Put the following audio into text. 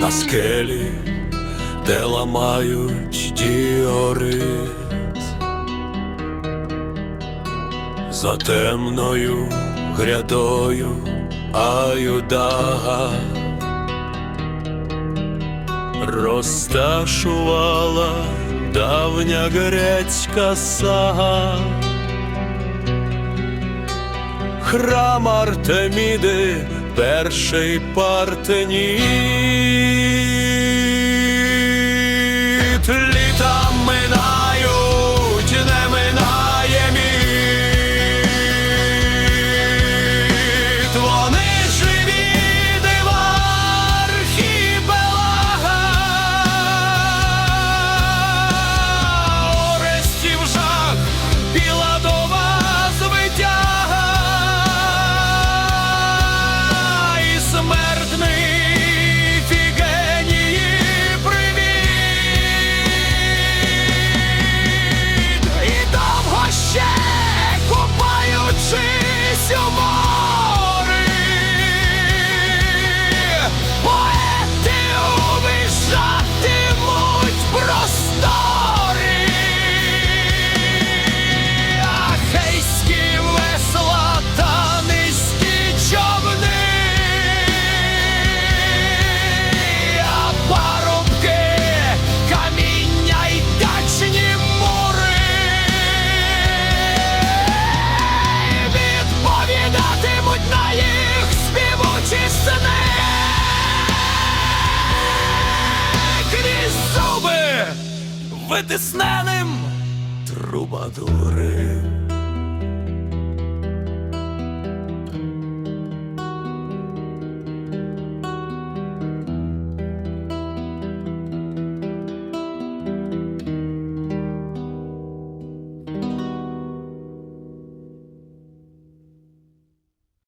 на скелі, де ламають діорит за темною грядою аюдага розташувала давня грецька сага. Храм Артеміди перший партеній. витисненим трубадури.